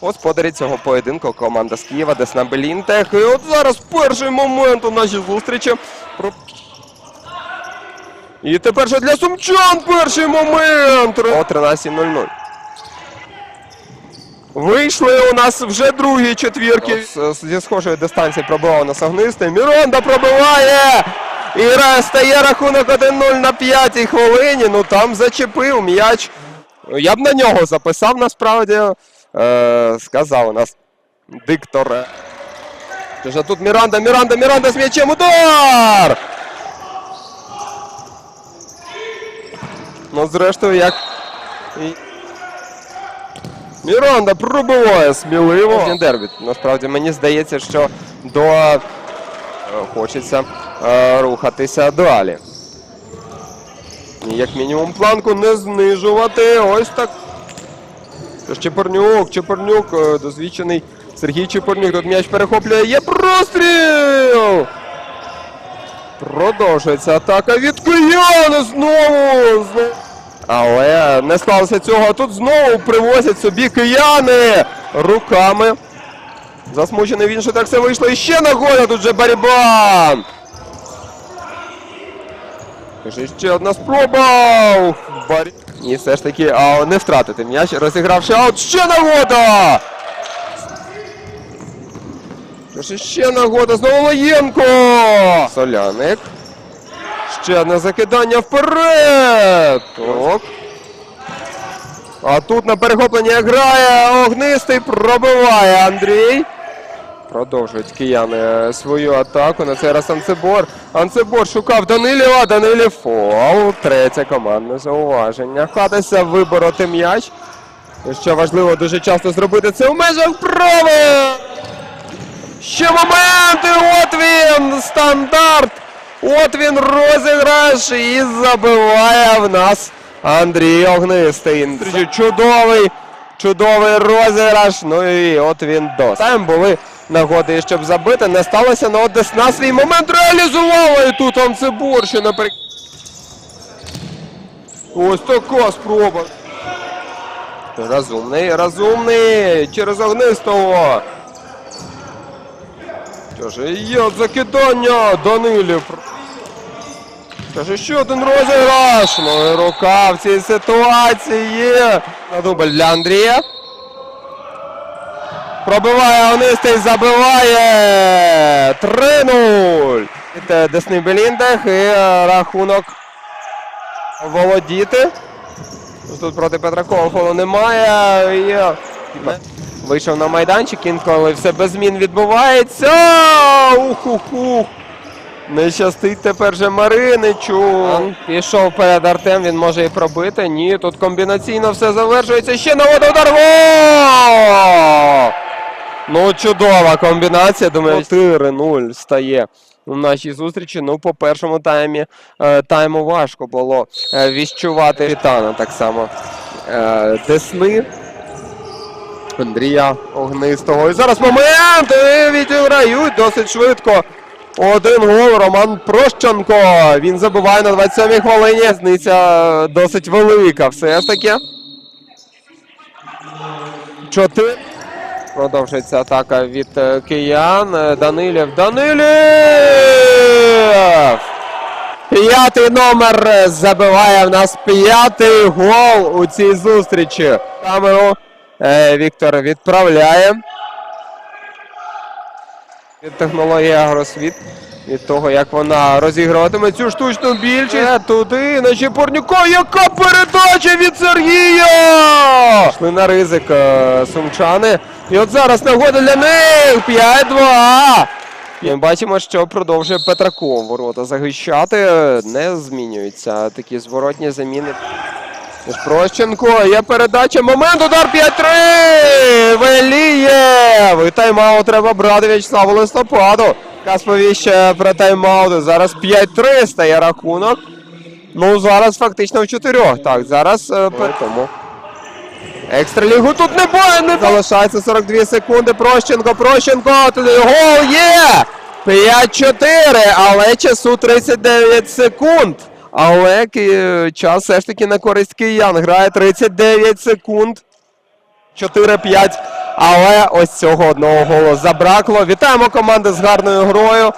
Господарі цього поєдинку команда з Києва, Десна Белінтех. І от зараз перший момент у нашій зустрічі. І тепер же для сумчан перший момент. О 13.00. Вийшли у нас вже другі четвірки. Зі схожої дистанції пробивав на Сагнистий. Міронда пробиває! І стає рахунок 1-0 на п'ятій хвилині. Ну там зачепив м'яч. Я б на нього записав насправді. Е, сказав у нас диктор. Тож, а тут Міранда, Міранда, Міранда з м'ячем удар! Ну, зрештою, як. Міранда пробиває сміливо. Дербіт. Насправді мені здається, що до е, хочеться е, рухатися далі. Як мінімум планку не знижувати. Ось так. Чепурнюк, Чепурнюк, е, досвідчений Сергій Чепурнюк. Тут м'яч перехоплює. Є простріл! Продовжується атака від знову. Знову. Але не сталося цього. Тут знову привозять собі кияни руками. Засмучений він, що так все вийшло. І ще нагода тут же Барібан. Каже, ще одна спроба. І все ж таки а, не втратити м'яч, розігравши аут. Ще нагода! Каже, ще нагода. Знову Лоєнко. Соляник. Ще одне закидання вперед. Так. А тут на перехопленні грає огнистий, пробиває Андрій. Продовжують кияни свою атаку. На цей раз Анцебор. Анцебор шукав Данилєва. Данилів фол. Третє командне зауваження. Хатися вибороти м'яч. Що важливо дуже часто зробити це в межах права. Ще моменти! От він! Стандарт! От він розіграш і забиває в нас Андрій Огнистий. Чудовий, чудовий розіграш. Ну і от він дос. Там були нагоди, щоб забити. Не сталося, але от Десна свій момент реалізувала. І тут Анцебор ще наприк... Ось така спроба. Розумний, розумний. Через Огнистого. Каже, є закидання Данилів. Каже, ще один розіграш. Ну і рука в цій ситуації є. На дубль для Андрія. Пробиває Онистий, забиває. 3-0. Від, е, Десни Беліндех і е, рахунок володіти. Тут проти Петракова фолу немає. І, е, Вийшов на майданчик, інколи все без змін відбувається. Ух-ух-ух. Не щастить тепер же Мариничу. Пішов перед Артем, він може і пробити. Ні, тут комбінаційно все завершується. Ще нагода удар. Гол! Ну, чудова комбінація. Думаю, 4-0 стає у нашій зустрічі. Ну, по першому таймі е, тайму важко було е, відчувати Вітана так само. Е, Десни. Андрія Огнистого. І зараз момент! Відіграють досить швидко. Один гол Роман Прощенко. Він забиває на 27-й хвилині. Різниця досить велика. Все ж таки. Чотири. Продовжується атака від е, киян. Е, Данилів. Данилів! П'ятий номер е, забиває в нас п'ятий гол у цій зустрічі. Камеру Віктор відправляє. Від технології Агросвіт. Від того, як вона розігруватиме цю штучну більшість. Туди на Чепурнюка. Яка передача від Сергія! Йшли на ризик сумчани. І от зараз нагода для них. 5-2. І ми бачимо, що продовжує Петраков ворота захищати. Не змінюються такі зворотні заміни. Прощенко, є передача. Момент, удар 5-3! Велієв! І тайм-аут треба брати В'ячеславу листопаду. Яка сповіщає про тайм-аут. Зараз 5-3 стає рахунок. Ну, зараз фактично в чотирьох. Так, зараз е, тому. Екстралігу тут не бає, не залишається 42 секунди. Прощенко, Прощенко, гол є! 5-4, але часу 39 секунд. Але час все ж таки на користь киян. Грає 39 секунд. 4-5 Але ось цього одного голу забракло. Вітаємо команди з гарною грою.